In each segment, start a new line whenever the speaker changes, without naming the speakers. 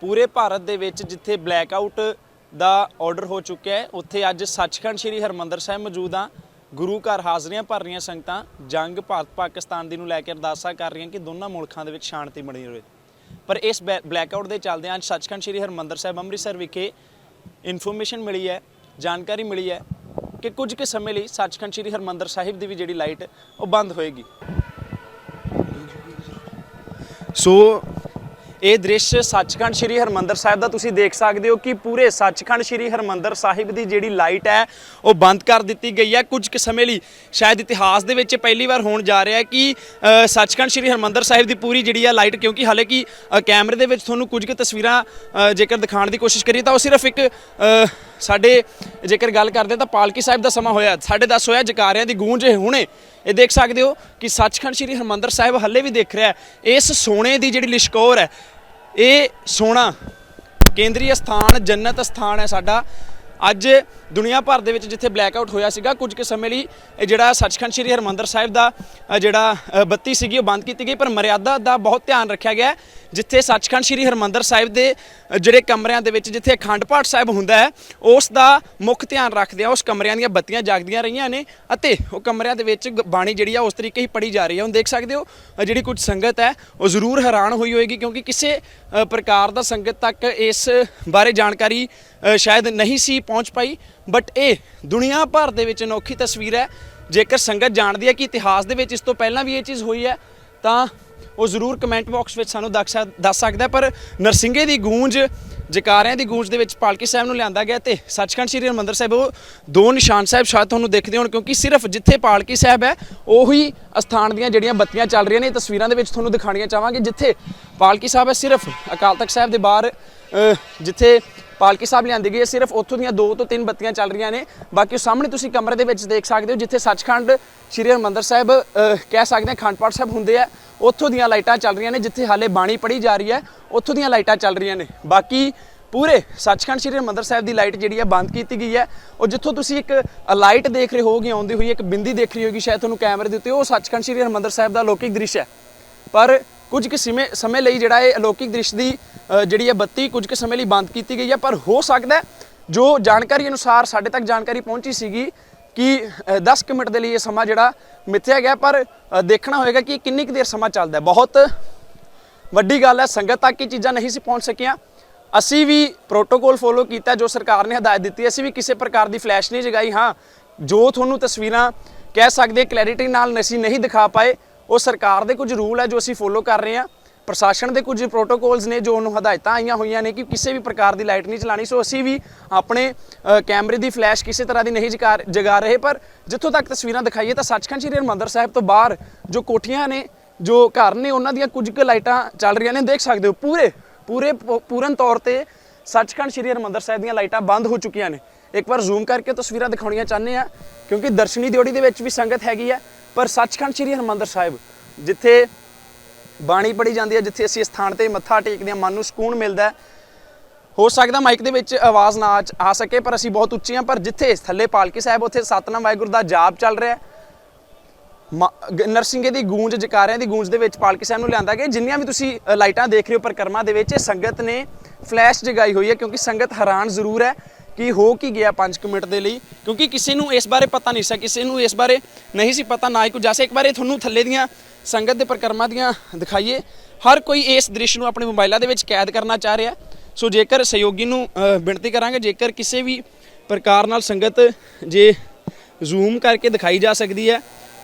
ਪੂਰੇ ਭਾਰਤ ਦੇ ਵਿੱਚ ਜਿੱਥੇ ਬਲੈਕ ਆਊਟ ਦਾ ਆਰਡਰ ਹੋ ਚੁੱਕਿਆ ਹੈ, ਉੱਥੇ ਅੱਜ ਸੱਚਖੰਡ ਸ੍ਰੀ ਹਰਮੰਦਰ ਸਾਹਿਬ ਮੌਜੂਦ ਆ। ਗੁਰੂ ਘਰ ਹਾਜ਼ਰੀਆਂ ਭਰ ਰਹੀਆਂ ਸੰਗਤਾਂ, ਜੰਗ ਭਾਰਤ ਪਾਕਿਸਤਾਨ ਦੀ ਨੂੰ ਲੈ ਕੇ ਅਰਦਾਸਾਂ ਕਰ ਰਹੀਆਂ ਕਿ ਦੋਨਾਂ ਮੁਲਕਾਂ ਦੇ ਵਿੱਚ ਸ਼ਾਂਤੀ ਬਣੀ ਰਹੇ। ਪਰ ਇਸ ਬਲੈਕ ਆਊਟ ਦੇ ਚੱਲਦਿਆਂ ਅੱਜ ਸੱਚਖੰਡ ਸ੍ਰੀ ਹਰਮੰਦਰ ਸਾਹਿਬ ਅੰਮ੍ਰਿਤਸਰ ਵਿਖੇ ਇਨਫੋਰਮੇਸ਼ਨ ਮਿਲੀ ਹੈ, ਜਾਣਕਾਰੀ ਮਿਲੀ ਹੈ ਕਿ ਕੁਝ ਕੁ ਸਮੇਂ ਲਈ ਸੱਚਖੰਡ ਸ੍ਰੀ ਹਰਮੰਦਰ ਸਾਹਿਬ ਦੀ ਵੀ ਜਿਹੜੀ ਲਾਈਟ ਉਹ ਬੰਦ ਹੋਏਗੀ। ਸੋ ਇਹ ਦ੍ਰਿਸ਼ ਸੱਚਖੰਡ ਸ੍ਰੀ ਹਰਮੰਦਰ ਸਾਹਿਬ ਦਾ ਤੁਸੀਂ ਦੇਖ ਸਕਦੇ ਹੋ ਕਿ ਪੂਰੇ ਸੱਚਖੰਡ ਸ੍ਰੀ ਹਰਮੰਦਰ ਸਾਹਿਬ ਦੀ ਜਿਹੜੀ ਲਾਈਟ ਹੈ, ਉਹ ਬੰਦ ਕਰ ਦਿੱਤੀ ਗਈ ਹੈ। ਕੁਝ ਕੁ ਸਮੇਂ ਲਈ ਸ਼ਾਇਦ ਇਤਿਹਾਸ ਦੇ ਵਿੱਚ ਪਹਿਲੀ ਵਾਰ ਹੋਣ ਜਾ ਰਿਹਾ ਹੈ ਕਿ ਸੱਚਖੰਡ ਸ੍ਰੀ ਹਰਮੰਦਰ ਸਾਹਿਬ ਦੀ ਪੂਰੀ ਜਿਹੜੀ ਹੈ ਲਾਈਟ, ਕਿਉਂਕਿ ਹਾਲੇ ਕਿ ਕੈਮਰੇ ਦੇ ਵਿੱਚ ਤੁਹਾਨੂੰ ਕੁਝ ਕੁ ਤਸਵੀਰਾਂ ਜੇਕਰ ਦਿਖਾਉਣ ਦੀ ਕੋਸ਼ਿਸ਼ ਕਰੀਏ ਤਾਂ ਉਹ ਸਿਰਫ ਇੱਕ ਸਾਡੇ ਜੇਕਰ ਗੱਲ ਕਰਦੇ ਤਾਂ ਪਾਲਕੀ ਸਾਹਿਬ ਦਾ ਸਮਾਂ ਹੋਇਆ 10:30 ਹੋਇਆ ਜਕਾਰਿਆਂ ਦੀ ਗੂੰਜ ਹੁਣੇ। ਇਹ ਦੇਖ ਸਕਦੇ ਹੋ ਕਿ ਸੱਚਖੰਡ ਸ੍ਰੀ ਹਰਮੰਦਰ ਸਾਹਿਬ ਹੱਲੇ ਵੀ ਦੇਖ ਰਿਹਾ ਇਸ ਸੋਨੇ ਦੀ ਜਿਹੜੀ ਲਿਸ਼ਕੌਰ ਹੈ, ਇਹ ਸੋਨਾ ਕੇਂਦਰੀ ਸਥਾਨ ਜੰਨਤ ਸਥਾਨ ਹੈ ਸਾਡਾ। ਅੱਜ ਦੁਨੀਆ ਭਰ ਦੇ ਵਿੱਚ ਜਿੱਥੇ ਬਲੈਕ ਆਊਟ ਹੋਇਆ ਸੀਗਾ ਕੁਝ ਕੁ ਸਮੇਂ ਲਈ ਇਹ ਜਿਹੜਾ ਸੱਚਖੰਡ ਸ੍ਰੀ ਹਰਮੰਦਰ ਸਾਹਿਬ ਦਾ ਅ, ਜਿਹੜਾ ਅ, ਬੱਤੀ ਸੀਗੀ ਉਹ ਬੰਦ ਕੀਤੀ ਗਈ ਪਰ ਮਰਿਆਦਾ ਦਾ ਬਹੁਤ ਧਿਆਨ ਰੱਖਿਆ ਗਿਆ ਹੈ। ਜਿੱਥੇ ਸੱਚਖੰਡ ਸ੍ਰੀ ਹਰਮੰਦਰ ਸਾਹਿਬ ਦੇ ਅ, ਜਿਹੜੇ ਕਮਰਿਆਂ ਦੇ ਵਿੱਚ ਜਿੱਥੇ ਅਖੰਡ ਪਾਠ ਸਾਹਿਬ ਹੁੰਦਾ ਹੈ ਉਸ ਦਾ ਮੁੱਖ ਧਿਆਨ ਰੱਖਦੇ ਆ ਉਸ ਕਮਰਿਆਂ ਦੀਆਂ ਬੱਤੀਆਂ ਜਾਗਦੀਆਂ ਰਹੀਆਂ ਨੇ ਅਤੇ ਉਹ ਕਮਰਿਆਂ ਦੇ ਵਿੱਚ ਗ- ਬਾਣੀ ਜਿਹੜੀ ਆ ਉਸ ਤਰੀਕੇ ਹੀ ਪੜੀ ਜਾ ਰਹੀ ਹੈ ਹੁਣ ਦੇਖ ਸਕਦੇ ਹੋ ਅ, ਜਿਹੜੀ ਕੁਝ ਸੰਗਤ ਹੈ ਉਹ ਜ਼ਰੂਰ ਹੈਰਾਨ ਹੋਈ ਹੋਏਗੀ ਕਿਉਂਕਿ ਕਿਸੇ ਪ੍ਰਕਾਰ ਦਾ ਸੰਗਤ ਤੱਕ ਇਸ ਬਾਰੇ ਜਾਣਕਾਰੀ ਸ਼ਾਇਦ ਨਹੀਂ ਸੀ ਪਹੁੰਚ ਪਾਈ ਬਟ ਇਹ ਦੁਨੀਆ ਭਰ ਦੇ ਵਿੱਚ ਅਨੋਖੀ ਤਸਵੀਰ ਹੈ। ਜੇਕਰ ਸੰਗਤ ਜਾਣਦੀ ਹੈ ਕਿ ਇਤਿਹਾਸ ਦੇ ਵਿੱਚ ਇਸ ਤੋਂ ਪਹਿਲਾਂ ਵੀ ਇਹ ਚੀਜ਼ ਹੋਈ ਹੈ, ਤਾਂ ਉਹ ਜ਼ਰੂਰ ਕਮੈਂਟ ਬਾਕਸ ਵਿੱਚ ਸਾਨੂੰ ਦੱਸ ਸਕ- ਦੱਸ ਸਕਦਾ ਪਰ ਨਰਸਿੰਘੇ ਦੀ ਗੂੰਜ ਜਕਾਰਿਆਂ ਦੀ ਗੂੰਜ ਦੇ ਵਿੱਚ ਪਾਲਕੀ ਸਾਹਿਬ ਨੂੰ ਲਿਆਂਦਾ ਗਿਆ ਤੇ ਸੱਚਖੰਡ ਸ੍ਰੀ ਹਰਿਮੰਦਰ ਸਾਹਿਬ, ਉਹ ਦੋ ਨਿਸ਼ਾਨ ਸਾਹਿਬ ਸ਼ਾਇਦ ਤੁਹਾਨੂੰ ਦੇਖਦੇ ਹੋਣ, ਕਿਉਂਕਿ ਸਿਰਫ ਜਿੱਥੇ ਪਾਲਕੀ ਸਾਹਿਬ ਹੈ, ਉਹੀ ਅਸਥਾਨ ਦੀਆਂ ਜਿਹੜੀਆਂ ਬੱਤੀਆਂ ਚੱਲ ਰਹੀਆਂ ਨੇ, ਇਹ ਤਸਵੀਰਾਂ ਦੇ ਵਿੱਚ ਤੁਹਾਨੂੰ ਦਿਖਾਣੀਆਂ ਚਾਹਾਂਗੇ, ਜਿੱਥੇ ਪਾਲਕੀ ਸਾਹਿਬ ਹੈ, ਸਿਰਫ ਅਕਾਲ ਤਖਤ ਸਾਹਿਬ ਦੇ ਬਾਹਰ ਜਿੱਥੇ ਪਾਲਕੀ ਸਾਹਿਬ ਲਿਆਂਦੀ ਗਈ ਹੈ, ਸਿਰਫ ਉੱਥੋਂ ਦੀਆਂ ਦੋ ਤੋਂ ਤਿੰਨ ਬੱਤੀਆਂ ਚੱਲ ਰਹੀਆਂ ਨੇ। ਬਾਕੀ ਉਹ ਸਾਹਮਣੇ ਤੁਸੀਂ ਕਮਰੇ ਦੇ ਵਿੱਚ ਦੇਖ ਸਕਦੇ ਹੋ, ਜਿੱਥੇ ਸੱਚਖੰਡ ਸ੍ਰੀ ਹਰਿਮੰਦਰ ਸਾਹਿਬ ਕਹਿ ਸਕਦੇ ਹਾਂ ਅਖੰਡ ਪਾਠ ਸਾਹਿਬ ਹੁੰਦੇ ਆ, ਉੱਥੋਂ ਦੀਆਂ ਲਾਈਟਾਂ ਚੱਲ ਰਹੀਆਂ ਨੇ, ਜਿੱਥੇ ਹਾਲੇ ਬਾਣੀ ਪੜੀ ਜਾ ਰਹੀ ਹੈ, ਉੱਥੋਂ ਦੀਆਂ ਲਾਈਟਾਂ ਚੱਲ ਰਹੀਆਂ ਨੇ। ਬਾਕੀ ਪੂਰੇ ਸੱਚਖੰਡ ਸ੍ਰੀ ਹਰਿਮੰਦਰ ਸਾਹਿਬ ਦੀ ਲਾਈਟ ਜਿਹੜੀ ਹੈ, ਬੰਦ ਕੀਤੀ ਗਈ ਹੈ। ਉਹ ਜਿੱਥੋਂ ਤੁਸੀਂ ਇੱਕ ਲਾਈਟ ਦੇਖ ਰਹੇ ਹੋਗੇ, ਆਉਂਦੀ ਹੋਈ ਇੱਕ ਬਿੰਦੀ ਦੇਖ ਰਹੀ ਹੋਗੀ, ਸ਼ਾਇਦ ਤੁਹਾਨੂੰ ਕੈਮਰੇ ਦੇ ਉੱਤੇ, ਉਹ ਸੱਚਖੰਡ ਸ੍ਰੀ ਹਰਿਮੰਦਰ ਸਾਹਿਬ ਦਾ ਅਲੌਕਿਕ ਦ੍ਰਿਸ਼ ਹੈ। ਪਰ ਕੁਝ ਕੁ ਸਮੇਂ ਸਮੇਂ ਲਈ ਜਿਹੜਾ ਇਹ ਅਲੌਕਿਕ ਦ੍ਰਿਸ਼ ਦੀ ਜਿਹੜੀ ਹੈ ਬੱਤੀ ਕੁਝ ਕੁ ਸਮੇਂ ਲਈ ਬੰਦ ਕੀਤੀ ਗਈ ਹੈ। ਪਰ ਹੋ ਸਕਦਾ ਜੋ ਜਾਣਕਾਰੀ ਅਨੁਸਾਰ ਸਾਡੇ ਤੱਕ ਜਾਣਕਾਰੀ ਪਹੁੰਚੀ ਸੀਗੀ ਕਿ ਅ, 10 ਕੁ ਮਿੰਟ ਦੇ ਲਈ ਇਹ ਸਮਾਂ ਜਿਹੜਾ ਮਿੱਥਿਆ ਗਿਆ। ਪਰ ਦੇਖਣਾ ਹੋਏਗਾ ਕਿ ਕਿੰਨੀ ਕੁ ਦੇਰ ਸਮਾਂ ਚੱਲਦਾ ਬਹੁਤ ਵੱਡੀ ਗੱਲ ਹੈ ਸੰਗਤ ਤੱਕ ਇਹ ਚੀਜ਼ਾਂ ਨਹੀਂ ਸੀ ਪਹੁੰਚ ਸਕੀਆਂ। ਅਸੀਂ ਵੀ ਪ੍ਰੋਟੋਕੋਲ ਫੋਲੋ ਕੀਤਾ ਜੋ ਸਰਕਾਰ ਨੇ ਹਦਾਇਤ ਦਿੱਤੀ ਅਸੀਂ ਵੀ ਕਿਸੇ ਪ੍ਰਕਾਰ ਦੀ ਫਲੈਸ਼ ਨਹੀਂ ਜਗਾਈ। ਹਾਂ ਜੋ ਤੁਹਾਨੂੰ ਤਸਵੀਰਾਂ ਕਹਿ ਸਕਦੇ ਕਲੈਰਿਟੀ ਨਾਲ ਅਸੀਂ ਨਹੀਂ ਦਿਖਾ ਪਾਏ। ਉਹ ਸਰਕਾਰ ਦੇ ਕੁਝ ਰੂਲ ਹੈ ਜੋ ਅਸੀਂ ਫੋਲੋ ਕਰ ਰਹੇ ਹਾਂ। ਪ੍ਰਸ਼ਾਸਨ ਦੇ ਕੁਝ ਪ੍ਰੋਟੋਕੋਲਸ ਨੇ ਜੋ ਉਹਨੂੰ ਹਦਾਇਤਾਂ ਆਈਆਂ ਹੋਈਆਂ ਨੇ ਕਿ ਕਿਸੇ ਵੀ ਪ੍ਰਕਾਰ ਦੀ ਲਾਈਟ ਨਹੀਂ ਚਲਾਣੀ ਸੋ ਅਸੀਂ ਵੀ ਆਪਣੇ ਕੈਮਰੇ ਦੀ ਫਲੈਸ਼ ਕਿਸੇ ਤਰ੍ਹਾਂ ਦੀ ਨਹੀਂ ਜਗਾ ਜਗਾ ਰਹੇ, ਪਰ ਜਿੱਥੋਂ ਤੱਕ ਤਸਵੀਰਾਂ ਦਿਖਾਈਏ ਤਾਂ ਸੱਚਖੰਡ ਸ੍ਰੀ ਹਰਿਮੰਦਰ ਸਾਹਿਬ ਤੋਂ ਬਾਹਰ ਜੋ ਕੋਠੀਆਂ ਨੇ, ਜੋ ਘਰ ਨੇ, ਉਹਨਾਂ ਦੀਆਂ ਕੁਝ ਕੁ ਲਾਈਟਾਂ ਚੱਲ ਰਹੀਆਂ ਨੇ। ਦੇਖ ਸਕਦੇ ਹੋ, ਪੂਰੇ ਪੂਰੇ ਪ- ਪੂਰਨ ਤੌਰ ਤੇ ਸੱਚਖੰਡ ਸ੍ਰੀ ਹਰਿਮੰਦਰ ਸਾਹਿਬ ਦੀਆਂ ਲਾਈਟਾਂ ਬੰਦ ਹੋ ਚੁੱਕੀਆਂ ਨੇ। ਇੱਕ ਵਾਰ ਜ਼ੂਮ ਕਰਕੇ ਤਸਵੀਰਾਂ ਦਿਖਾਉਣੀਆਂ ਚਾਹੁੰਦੇ ਆ ਕਿਉਂਕਿ ਦਰਸ਼ਨੀ ਦਿਓੜੀ ਦੇ ਵਿੱਚ ਵੀ ਸੰਗਤ ਹੈਗੀ ਹੈ। ਪਰ ਸੱਚਖੰਡ ਸ੍ਰੀ ਹਰਿਮੰਦਰ ਸਾਹਿਬ, ਜਿੱਥੇ ਬਾਣੀ ਪੜੀ ਜਾਂਦੀ ਹੈ, ਜਿੱਥੇ ਅਸੀਂ ਇਸ ਸਥਾਨ ਤੇ ਮੱਥਾ ਟੇਕਦੇ ਹਾਂ, ਮਨ ਨੂੰ ਸਕੂਨ ਮਿਲਦਾ ਹੈ, ਹੋ ਸਕਦਾ ਮਾਈਕ ਦੇ ਵਿੱਚ ਆਵਾਜ਼ ਨਾ ਆ- ਆ ਸਕੇ, ਪਰ ਅਸੀਂ ਬਹੁਤ ਉੱਚੇ ਹਾਂ, ਪਰ ਜਿੱਥੇ ਥੱਲੇ ਪਾਲਕੀ ਸਾਹਿਬ, ਉੱਥੇ ਸਤਨਾਮ ਵਾਹਿਗੁਰੂ ਦਾ ਜਾਪ ਚੱਲ ਰਿਹਾ ਹੈ। ਮਾ- ਗ- ਨਰਸਿੰਘੇ ਦੀ ਗੂੰਜ, ਜਕਾਰਿਆਂ ਦੀ ਗੂੰਜ ਦੇ ਵਿੱਚ ਪਾਲਕੀ ਸਾਹਿਬ ਨੂੰ ਲਿਆਂਦਾ ਗਿਆ, ਜਿੰਨੀਆਂ ਵੀ ਤੁਸੀਂ ਲਾਈਟਾਂ ਦੇਖ ਰਹੇ ਹੋ, ਪਰਿਕਰਮਾ ਦੇ ਵਿੱਚ, ਸੰਗਤ ਨੇ ਫਲੈਸ਼ ਜਗਾਈ ਹੋਈ ਹੈ, ਕਿਉਂਕਿ ਸੰਗਤ ਹੈਰਾਨ ਜ਼ਰੂਰ ਹੈ। ਕਿ ਹੋ ਕੀ ਗਿਆ 5 ਮਿੰਟ ਦੇ ਲਈ? ਕਿਉਂਕਿ ਕਿਸੇ ਨੂੰ ਇਸ ਬਾਰੇ ਪਤਾ ਨਹੀਂ ਸੀ, ਕਿਸੇ ਨੂੰ ਇਸ ਬਾਰੇ ਨਹੀਂ ਸੀ ਪਤਾ, ਨਾ ਹੀ ਕੋਈ ਜੈਸੇ ਇੱਕ ਵਾਰ ਇਹ ਤੁਹਾਨੂੰ ਥੱਲੇ ਦੀਆਂ ਸੰਗਤ ਦੇ ਪਰਿਕਰਮਾ ਦੀਆਂ ਦਿਖਾਈਏ, ਹਰ ਕੋਈ ਇਸ ਦ੍ਰਿਸ਼ ਨੂੰ ਆਪਣੇ ਮੋਬਾਈਲਾਂ ਦੇ ਵਿੱਚ ਕੈਦ ਕਰਨਾ ਚਾਹ ਰਿਹਾ। ਸੋ ਜੇਕਰ ਸਹਿਯੋਗੀ ਨੂੰ ਬੇਨਤੀ ਕਰਾਂਗੇ, ਜੇਕਰ ਕਿਸੇ ਵੀ ਪ੍ਰਕਾਰ ਨਾਲ ਸੰਗਤ ਜੇ ਜ਼ੂਮ ਕਰਕੇ ਦਿਖਾਈ ਜਾ ਸਕਦੀ ਹੈ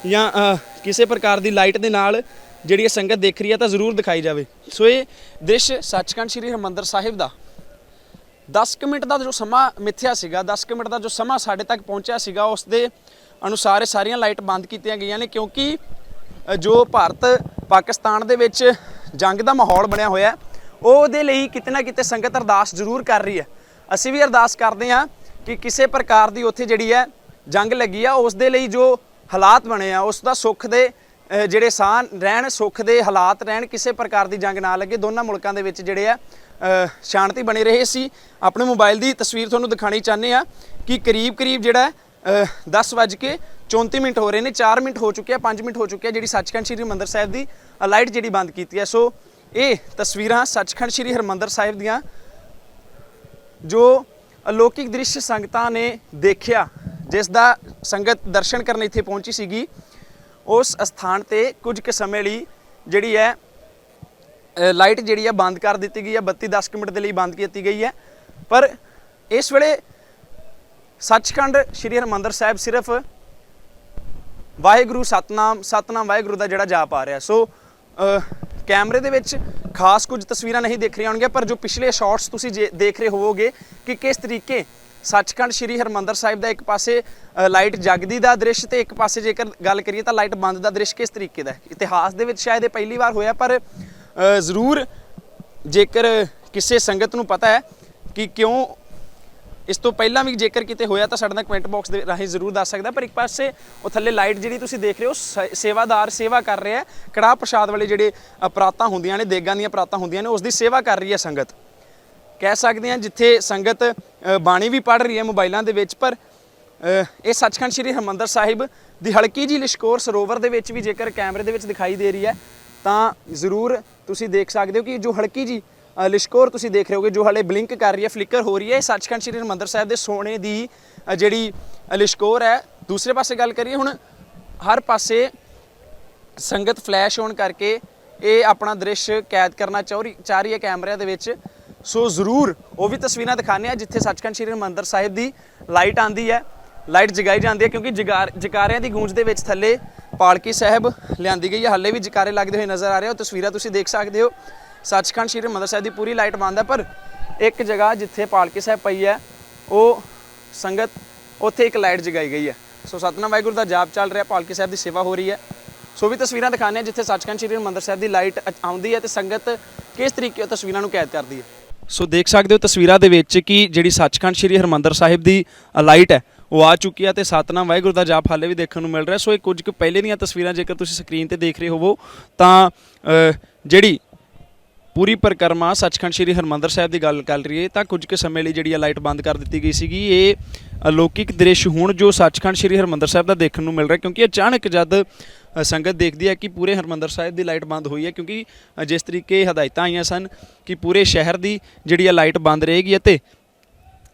ਜਾਂ ਕਿਸੇ ਪ੍ਰਕਾਰ ਦੀ ਲਾਈਟ ਦੇ ਨਾਲ ਜਿਹੜੀ ਇਹ ਸੰਗਤ ਦੇਖ ਰਹੀ ਹੈ ਤਾਂ ਜ਼ਰੂਰ ਦਿਖਾਈ ਜਾਵੇ। ਸੋ ਇਹ ਦ੍ਰਿਸ਼ ਸੱਚਖੰਡ ਸ੍ਰੀ ਹਰਿਮੰਦਰ ਸਾਹਿਬ ਦਾ 10 ਕੁ ਮਿੰਟ ਦਾ ਜੋ ਸਮਾਂ ਮਿੱਥਿਆ ਸੀਗਾ 10 ਕੁ ਮਿੰਟ ਦਾ ਜੋ ਸਮਾਂ ਸਾਡੇ ਤੱਕ ਪਹੁੰਚਿਆ ਸੀਗਾ ਉਸ ਦੇ ਅਨੁਸਾਰ ਇਹ ਸਾਰੀਆਂ ਲਾਈਟ ਬੰਦ ਕੀਤੀਆਂ ਗਈਆਂ ਨੇ ਕਿਉਂਕਿ ਜੋ ਭਾਰਤ ਪਾਕਿਸਤਾਨ ਦੇ ਵਿੱਚ ਜੰਗ ਦਾ ਮਾਹੌਲ ਬਣਿਆ ਹੋਇਆ ਹੈ, ਉਹਦੇ ਲਈ ਕਿਤੇ ਨਾ ਕਿਤੇ ਸੰਗਤ ਅਰਦਾਸ ਜ਼ਰੂਰ ਕਰ ਰਹੀ ਹੈ। ਅਸੀਂ ਵੀ ਅਰਦਾਸ ਕਰਦੇ ਹਾਂ ਕਿ ਕਿਸੇ ਪ੍ਰਕਾਰ ਦੀ ਉੱਥੇ ਜਿਹੜੀ ਹੈ ਜੰਗ ਲੱਗੀ ਆ ਉਸ ਦੇ ਲਈ ਜੋ ਹਾਲਾਤ ਬਣੇ ਆ ਉਸ ਦਾ ਸੁੱਖ ਦੇ ਜਿਹੜੇ ਸਾਹ ਰਹਿਣ ਸੁੱਖ ਦੇ ਹਾਲਾਤ ਰਹਿਣ ਕਿਸੇ ਪ੍ਰਕਾਰ ਦੀ ਜੰਗ ਨਾ ਲੱਗੇ ਦੋਨਾਂ ਮੁਲਕਾਂ ਦੇ ਵਿੱਚ ਜਿਹੜੇ ਆ ਸ਼ਾਂਤੀ ਬਣੀ ਰਹੇ ਸੀ। ਆਪਣੇ ਮੋਬਾਈਲ ਦੀ ਤਸਵੀਰ ਤੁਹਾਨੂੰ ਦਿਖਾਣੀ ਚਾਹੁੰਦੇ ਆ ਕਿ ਕਰੀਬ ਕਰੀਬ ਜਿਹੜਾ ਅ, 10 ਵੱਜ ਕੇ 34 ਮਿੰਟ ਹੋ ਰਹੇ ਨੇ 4 ਮਿੰਟ ਹੋ ਚੁੱਕੇ ਆ 5 ਮਿੰਟ ਹੋ ਚੁੱਕੇ ਆ ਜਿਹੜੀ ਸੱਚਖੰਡ ਸ੍ਰੀ ਹਰਿਮੰਦਰ ਸਾਹਿਬ ਦੀ ਲਾਈਟ ਜਿਹੜੀ ਬੰਦ ਕੀਤੀ ਹੈ। ਸੋ ਇਹ ਤਸਵੀਰਾਂ ਸੱਚਖੰਡ ਸ੍ਰੀ ਹਰਮੰਦਰ ਸਾਹਿਬ ਦੀਆਂ ਜੋ ਅਲੌਕਿਕ ਦ੍ਰਿਸ਼ ਸੰਗਤਾਂ ਨੇ ਦੇਖਿਆ ਜਿਸ ਦਾ ਸੰਗਤ ਦਰਸ਼ਨ ਕਰਨ ਇੱਥੇ ਪਹੁੰਚੀ ਸੀਗੀ ਉਸ ਸਥਾਨ ਤੇ ਕੁਝ ਕੁ ਸਮੇਂ ਲਈ ਜਿਹੜੀ ਹੈ ਲਾਈਟ ਜਿਹੜੀ ਆ ਬੰਦ ਕਰ ਦਿੱਤੀ ਗਈ ਹੈ 32 10 ਕੁ ਮਿੰਟ ਦੇ ਲਈ ਬੰਦ ਕੀਤੀ ਗਈ ਹੈ ਪਰ ਇਸ ਵੇਲੇ ਸੱਚਖੰਡ ਸ੍ਰੀ ਹਰਮੰਦਰ ਸਾਹਿਬ ਸਿਰਫ ਵਾਹਿਗੁਰੂ ਸਤਨਾਮ ਸਤਨਾਮ ਵਾਹਿਗੁਰੂ ਦਾ ਜਿਹੜਾ ਜਾਪ ਆ ਰਿਹਾ। ਸੋ ਕੈਮਰੇ ਦੇ ਵਿੱਚ ਖਾਸ ਕੁਝ ਤਸਵੀਰਾਂ ਨਹੀਂ ਦੇਖ ਰਹੀਆਂ ਹੋਣਗੀਆਂ, ਪਰ ਜੋ ਪਿਛਲੇ ਸ਼ਾਟਸ ਤੁਸੀਂ ਜੇ- ਦੇਖ ਰਹੇ ਹੋਵੋਗੇ ਕਿ ਕਿਸ ਤਰੀਕੇ ਸੱਚਖੰਡ ਸ੍ਰੀ ਹਰਮੰਦਰ ਸਾਹਿਬ ਦਾ ਇੱਕ ਪਾਸੇ ਲਾਈਟ ਜਗਦੀ ਦਾ ਦ੍ਰਿਸ਼ ਤੇ ਇੱਕ ਪਾਸੇ ਜੇਕਰ ਗੱਲ ਕਰੀਏ ਤਾਂ ਲਾਈਟ ਬੰਦ ਦਾ ਦ੍ਰਿਸ਼ ਕਿਸ ਤਰੀਕੇ ਦਾ ਹੈ? ਇਤਿਹਾਸ ਦੇ ਵਿੱਚ ਸ਼ਾਇਦ ਇਹ ਪਹਿਲੀ ਵਾਰ ਹੋਇਆ, ਪਰ ਜ਼ਰੂਰ ਜੇਕਰ ਕਿਸੇ ਸੰਗਤ ਨੂੰ ਪਤਾ ਹੈ ਕਿ ਕਿਉਂ ਇਸ ਤੋਂ ਪਹਿਲਾਂ ਵੀ ਜੇਕਰ ਕਿਤੇ ਹੋਇਆ ਤਾਂ ਸਾਡੇ ਨਾਲ ਕਮੈਂਟ ਬਾਕਸ ਦੇ ਰਾਹੀਂ ਜ਼ਰੂਰ ਦੱਸ ਸਕਦਾ ਪਰ ਇੱਕ ਪਾਸੇ ਉਹ ਥੱਲੇ ਲਾਈਟ ਜਿਹੜੀ ਤੁਸੀਂ ਦੇਖ ਰਹੇ ਹੋ, ਸ- ਸੇਵਾਦਾਰ ਸੇਵਾ ਕਰ ਰਿਹਾ ਹੈ। ਕੜਾਹ ਪ੍ਰਸ਼ਾਦ ਵਾਲੇ ਜਿਹੜੇ ਪ੍ਰਾਤਾਂ ਹੁੰਦੀਆਂ ਨੇ, ਦੇਗਾਂ ਦੀਆਂ ਪ੍ਰਾਤਾਂ ਹੁੰਦੀਆਂ ਨੇ ਉਸ ਦੀ ਸੇਵਾ ਕਰ ਰਹੀ ਹੈ ਸੰਗਤ। ਕਹਿ ਸਕਦੇ ਹਾਂ ਜਿੱਥੇ ਸੰਗਤ ਬਾਣੀ ਵੀ ਪੜ ਰਹੀ ਹੈ ਮੋਬਾਈਲਾਂ ਦੇ ਵਿੱਚ, ਪਰ ਇਹ ਸੱਚਖੰਡ ਸ੍ਰੀ ਹਰਮੰਦਰ ਸਾਹਿਬ ਦੀ ਹਲਕੀ ਜੀ ਲਿਸ਼ਕੋਰ ਸਰੋਵਰ ਦੇ ਵਿੱਚ ਵੀ ਜੇਕਰ ਕੈਮਰੇ ਦੇ ਵਿੱਚ ਦਿਖਾਈ ਦੇ ਰਹੀ ਹੈ ਤਾਂ ਜ਼ਰੂਰ ਤੁਸੀਂ ਦੇਖ ਸਕਦੇ ਹੋ ਕਿ ਜੋ ਹਲਕੀ ਜੀ ਅ, ਲਿਸ਼ਕੋਰ ਤੁਸੀਂ ਦੇਖ ਰਹੇ ਹੋਗੇ ਜੋ ਹਲੇ ਬਲਿੰਕ ਕਰ ਰਹੀ ਹੈ ਫਲਿੱਕਰ ਹੋ ਰਹੀ ਹੈ। ਇਹ ਸੱਚਖੰਡ ਸ੍ਰੀ ਹਰਿਮੰਦਰ ਸਾਹਿਬ ਦੇ ਸੋਨੇ ਦੀ ਜਿਹੜੀ ਅ, ਲਿਸ਼ਕੋਰ ਹੈ। ਦੂਸਰੇ ਪਾਸੇ ਗੱਲ ਕਰੀਏ ਹੁਣ ਹਰ ਪਾਸੇ ਸੰਗਤ ਫਲੈਸ਼ ਹੋਣ ਕਰਕੇ ਇਹ ਆਪਣਾ ਦ੍ਰਿਸ਼ ਕੈਦ ਕਰਨਾ ਚਾਹ ਰਹੀ ਚਾਹ ਰਹੀ ਹੈ ਕੈਮਰਿਆਂ ਦੇ ਵਿੱਚ। ਸੋ ਜ਼ਰੂਰ ਉਹ ਵੀ ਤਸਵੀਰਾਂ ਦਿਖਾਣੇ ਆ ਜਿੱਥੇ ਸੱਚਖੰਡ ਸ੍ਰੀ ਹਰਿਮੰਦਰ ਸਾਹਿਬ ਦੀ ਲਾਈਟ ਆਂਦੀ ਹੈ। ਲਾਈਟ ਜਗਾਈ ਜਾਂਦੀ ਹੈ ਕਿਉਂਕਿ ਜਗਾਰ ਜਕਾਰਿਆਂ ਦੀ ਗੂੰਜ ਦੇ ਵਿੱਚ ਥੱਲੇ ਪਾਲਕੀ ਸਾਹਿਬ ਲਿਆਂਦੀ ਗਈ ਹੈ। ਹਾਲੇ ਵੀ ਜਕਾਰੇ ਲੱਗਦੇ ਹੋਏ ਨਜ਼ਰ ਆ ਰਹੇ ਹੋ। ਤਸਵੀਰਾਂ ਤੁਸੀਂ ਦੇਖ ਸਕਦੇ ਹੋ। ਸੱਚਖੰਡ ਸ੍ਰੀ ਹਰਿਮੰਦਰ ਸਾਹਿਬ ਦੀ ਪੂਰੀ ਲਾਈਟ ਬੰਦ ਹੈ, ਪਰ ਇੱਕ ਜਗ੍ਹਾ ਜਿੱਥੇ ਪਾਲਕੀ ਸਾਹਿਬ ਪਈ ਹੈ, ਉਹ ਸੰਗਤ ਉੱਥੇ ਇੱਕ ਲਾਈਟ ਜਗਾਈ ਗਈ ਹੈ। ਸੋ ਸਤਨਾਮ ਵਾਹਿਗੁਰੂ ਦਾ ਜਾਪ ਚੱਲ ਰਿਹਾ, ਪਾਲਕੀ ਸਾਹਿਬ ਦੀ ਸੇਵਾ ਹੋ ਰਹੀ ਹੈ। ਸੋ ਵੀ ਤਸਵੀਰਾਂ ਦਿਖਾਉਂਦੇ ਹਾਂ, ਜਿੱਥੇ ਸੱਚਖੰਡ ਸ੍ਰੀ ਹਰਿਮੰਦਰ ਸਾਹਿਬ ਦੀ ਲਾਈਟ ਆਉਂਦੀ ਹੈ ਤੇ ਸੰਗਤ ਕਿਸ ਤਰੀਕੇ ਉਹ ਤਸਵੀਰਾਂ ਨੂੰ ਕੈਦ ਕਰਦੀ ਹੈ। ਸੋ ਦੇਖ ਸਕਦੇ ਹੋ ਤਸਵੀਰਾਂ ਦੇ ਵਿੱਚ ਕਿ ਜਿਹੜੀ ਸੱਚਖੰਡ ਸ੍ਰੀ ਹਰਿਮੰਦਰ ਸਾਹਿਬ ਦੀ ਲਾਈਟ ਹੈ ਉਹ ਆ ਚੁੱਕੀ ਆ ਤੇ ਸਤਨਾਮ ਵਾਹਿਗੁਰੂ ਦਾ ਜਾਪ ਹਾਲੇ ਵੀ ਦੇਖਣ ਨੂੰ ਮਿਲ ਰਿਹਾ। ਸੋ ਇਹ ਕੁਝ ਕੁ ਪਹਿਲੇ ਦੀਆਂ ਤਸਵੀਰਾਂ ਜੇਕਰ ਤੁਸੀਂ ਸਕਰੀਨ ਤੇ ਦੇਖ ਰਹੇ ਹੋਵੋ, ਤਾਂ ਜਿਹੜੀ ਪੂਰੀ ਪਰਿਕਰਮਾ ਸੱਚਖੰਡ ਸ੍ਰੀ ਹਰਮੰਦਰ ਸਾਹਿਬ ਦੀ ਗੱਲ ਕਰ ਰਹੀਏ ਤਾਂ ਕੁਝ ਕੁ ਸਮੇਂ ਲਈ ਜਿਹੜੀ ਆ ਲਾਈਟ ਬੰਦ ਕਰ ਦਿੱਤੀ ਗਈ ਸੀਗੀ। ਇਹ ਅਲੌਕਿਕ ਦ੍ਰਿਸ਼ ਹੁਣ ਜੋ ਸੱਚਖੰਡ ਸ੍ਰੀ ਹਰਮੰਦਰ ਸਾਹਿਬ ਦਾ ਦੇਖਣ ਨੂੰ ਮਿਲ ਰਿਹਾ, ਕਿਉਂਕਿ ਅਚਾਨਕ ਜਦ ਸੰਗਤ ਦੇਖਦੀ ਹੈ ਕਿ ਪੂਰੇ ਹਰਮੰਦਰ ਸਾਹਿਬ ਦੀ ਲਾਈਟ ਬੰਦ ਹੋਈ ਹੈ, ਕਿਉਂਕਿ ਜਿਸ ਤਰੀਕੇ ਹਦਾਇਤਾਂ ਆਈਆਂ ਸਨ ਕਿ ਪੂਰੇ ਸ਼ਹਿਰ ਦੀ ਜਿਹੜੀ ਆ ਲਾਈਟ ਬੰਦ ਰਹੇਗੀ ਅਤੇ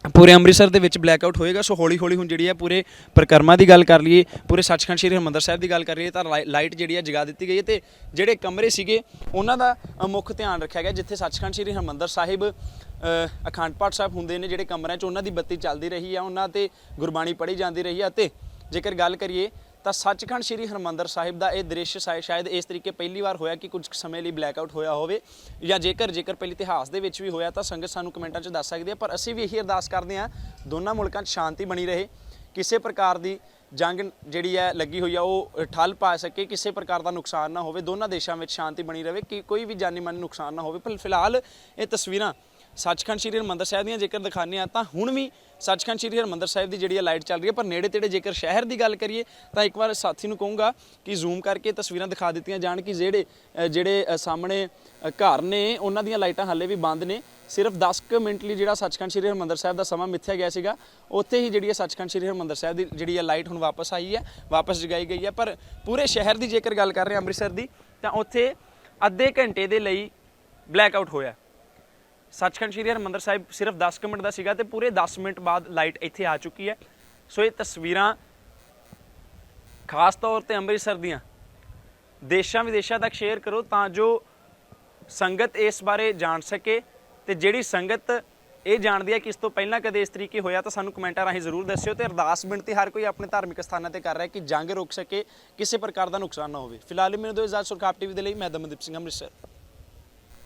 ਪੂਰੇ ਅੰਮ੍ਰਿਤਸਰ ਦੇ ਵਿੱਚ ਬਲੈਕ ਆਊਟ ਹੋਏਗਾ, ਸੋ ਹੌਲੀ ਹੌਲੀ ਹੁਣ ਜਿਹੜੀ ਹੈ ਪੂਰੇ ਪਰਿਕਰਮਾ ਦੀ ਗੱਲ ਕਰ ਲਈਏ, ਪੂਰੇ ਸੱਚਖੰਡ ਸ੍ਰੀ ਹਰਿਮੰਦਰ ਸਾਹਿਬ ਦੀ ਗੱਲ ਕਰ ਲਈਏ, ਤਾਂ ਲਾਈ- ਲਾਈਟ ਜਿਹੜੀ ਹੈ ਜਗਾ ਦਿੱਤੀ ਗਈ ਹੈ ਤੇ ਜਿਹੜੇ ਕਮਰੇ ਸੀਗੇ, ਉਹਨਾਂ ਦਾ ਮੁੱਖ ਧਿਆਨ ਰੱਖਿਆ ਗਿਆ, ਜਿੱਥੇ ਸੱਚਖੰਡ ਸ੍ਰੀ ਹਰਿਮੰਦਰ ਸਾਹਿਬ ਅਖੰਡ ਪਾਠ ਸਾਹਿਬ ਹੁੰਦੇ ਨੇ, ਜਿਹੜੇ ਕਮਰਿਆਂ 'ਚ ਉਹਨਾਂ ਦੀ ਬੱਤੀ ਚੱਲਦੀ ਰਹੀ ਹੈ ਉਹਨਾਂ ਤੇ ਗੁਰਬਾਣੀ ਪੜ੍ਹੀ ਜਾਂਦੀ ਰਹੀ ਹੈ ਅਤੇ ਜੇਕਰ ਗੱਲ ਕਰੀਏ ਤਾਂ ਸੱਚਖੰਡ ਸ੍ਰੀ ਹਰਮੰਦਰ ਸਾਹਿਬ ਦਾ ਇਹ ਦ੍ਰਿਸ਼ ਸ਼ਾਇ- ਸ਼ਾਇਦ ਇਸ ਤਰੀਕੇ ਪਹਿਲੀ ਵਾਰ ਹੋਇਆ ਕਿ ਕੁਝ ਕੁ ਸਮੇਂ ਲਈ ਬਲੈਕਆਊਟ ਹੋਇਆ ਹੋਵੇ ਜਾਂ ਜੇਕਰ ਜੇਕਰ ਪਹਿਲੇ ਇਤਿਹਾਸ ਦੇ ਵਿੱਚ ਵੀ ਹੋਇਆ ਤਾਂ ਸੰਗਤ ਸਾਨੂੰ ਕਮੈਂਟਾਂ 'ਚ ਦੱਸ ਸਕਦੀ ਹੈ, ਪਰ ਅਸੀਂ ਵੀ ਇਹੀ ਅਰਦਾਸ ਕਰਦੇ ਹਾਂ, ਦੋਨਾਂ ਮੁਲਕਾਂ 'ਚ ਸ਼ਾਂਤੀ ਬਣੀ ਰਹੇ, ਕਿਸੇ ਪ੍ਰਕਾਰ ਦੀ ਜੰਗ ਜਿਹੜੀ ਹੈ ਲੱਗੀ ਹੋਈ ਆ, ਉਹ ਠੱਲ ਪਾ ਸਕੇ, ਕਿਸੇ ਪ੍ਰਕਾਰ ਦਾ ਨੁਕਸਾਨ ਨਾ ਹੋਵੇ, ਦੋਨਾਂ ਦੇਸ਼ਾਂ ਵਿੱਚ ਸ਼ਾਂਤੀ ਬਣੀ ਰਹੇ, ਕਿ ਕੋਈ ਵੀ ਜਾਨੀ ਮਾਨੀ ਨੁਕਸਾਨ ਨਾ ਹੋਵੇ। ਪਰ ਫਿਲਹਾਲ ਇਹ ਤਸਵੀਰਾਂ ਸੱਚਖੰਡ ਸ੍ਰੀ ਹਰਿਮੰਦਰ ਸਾਹਿਬ ਦੀਆਂ ਜੇਕਰ ਦਿਖਾਉਂਦੇ ਆ ਤਾਂ ਹੁਣ ਵੀ ਸੱਚਖੰਡ ਸ੍ਰੀ ਹਰਿਮੰਦਰ ਸਾਹਿਬ ਦੀ ਜਿਹੜੀ ਹੈ ਲਾਈਟ ਚੱਲ ਰਹੀ ਹੈ, ਪਰ ਨੇੜੇ ਤੇੜੇ ਜੇਕਰ ਸ਼ਹਿਰ ਦੀ ਗੱਲ ਕਰੀਏ ਤਾਂ ਇੱਕ ਵਾਰ ਸਾਥੀ ਨੂੰ ਕਹੂੰਗਾ ਕਿ ਜ਼ੂਮ ਕਰਕੇ ਤਸਵੀਰਾਂ ਦਿਖਾ ਦਿੱਤੀਆਂ ਜਾਣ ਕਿ ਜਿਹੜੇ ਜਿਹੜੇ ਸਾਹਮਣੇ ਘਰ ਨੇ, ਉਹਨਾਂ ਦੀਆਂ ਲਾਈਟਾਂ ਹਾਲੇ ਵੀ ਬੰਦ ਨੇ। ਸਿਰਫ 10 ਕੁ ਮਿੰਟ ਲਈ ਜਿਹੜਾ ਸੱਚਖੰਡ ਸ੍ਰੀ ਹਰਿਮੰਦਰ ਸਾਹਿਬ ਦਾ ਸਮਾਂ ਮਿੱਥਿਆ ਗਿਆ ਸੀਗਾ, ਉੱਥੇ ਹੀ ਜਿਹੜੀ ਹੈ ਸੱਚਖੰਡ ਸ੍ਰੀ ਹਰਿਮੰਦਰ ਸਾਹਿਬ ਦੀ ਜਿਹੜੀ ਹੈ ਲਾਈਟ ਹੁਣ ਵਾਪਸ ਆਈ ਹੈ, ਵਾਪਸ ਜਗਾਈ ਗਈ ਹੈ। ਪਰ ਪੂਰੇ ਸ਼ਹਿਰ ਦੀ ਜੇਕਰ ਗੱਲ ਕਰ ਰਹੇ ਅੰਮ੍ਰਿਤਸਰ ਦੀ, ਤਾਂ ਉੱਥੇ ਅੱਧੇ ਘੰਟੇ ਦੇ ਲਈ ਬਲੈਕ ਆਊਟ ਹੋਇਆ। ਸੱਚਖੰਡ ਸ੍ਰੀ ਹਰਿਮੰਦਰ ਸਾਹਿਬ ਸਿਰਫ 10 ਕੁ ਮਿੰਟ ਦਾ ਸੀਗਾ ਤੇ ਪੂਰੇ 10 ਮਿੰਟ ਬਾਅਦ ਲਾਈਟ ਇੱਥੇ ਆ ਚੁੱਕੀ ਹੈ। ਸੋ ਇਹ ਤਸਵੀਰਾਂ ਖਾਸ ਤੌਰ ਤੇ ਅੰਮ੍ਰਿਤਸਰ ਦੀਆਂ। ਦੇਸ਼ਾਂ ਵਿਦੇਸ਼ਾਂ ਤੱਕ ਸ਼ੇਅਰ ਕਰੋ ਤਾਂ ਜੋ ਸੰਗਤ ਇਸ ਬਾਰੇ ਜਾਣ ਸਕੇ ਤੇ ਜਿਹੜੀ ਸੰਗਤ ਇਹ ਜਾਣਦੀ ਹੈ ਕਿ ਇਸ ਤੋਂ ਪਹਿਲਾਂ ਕਦੇ ਇਸ ਤਰੀਕੇ ਹੋਇਆ ਤਾਂ ਸਾਨੂੰ ਕਮੈਂਟਾਂ ਰਾਹੀਂ ਜ਼ਰੂਰ ਦੱਸਿਓ ਤੇ ਅਰਦਾਸ ਬੇਨਤੀ ਹਰ ਕੋਈ ਆਪਣੇ ਧਾਰਮਿਕ ਸਥਾਨਾਂ ਤੇ ਕਰ ਰਿਹਾ ਕਿ ਜੰਗ ਰੋਕ ਸਕੇ, ਕਿਸੇ ਪ੍ਰਕਾਰ ਦਾ ਨੁਕਸਾਨ ਨਾ ਹੋਵੇ। ਫਿਲਹਾਲ ਮੈਨੂੰ ਦੋ ਇਜਾਜ਼ਤ ਸੁਰਖਾਪ ਟੀਵੀ ਦੇ ਲਈ, ਮੈਂ ਦਮਨਦੀਪ ਸਿੰਘ ਅੰਮ੍ਰਿਤਸਰ।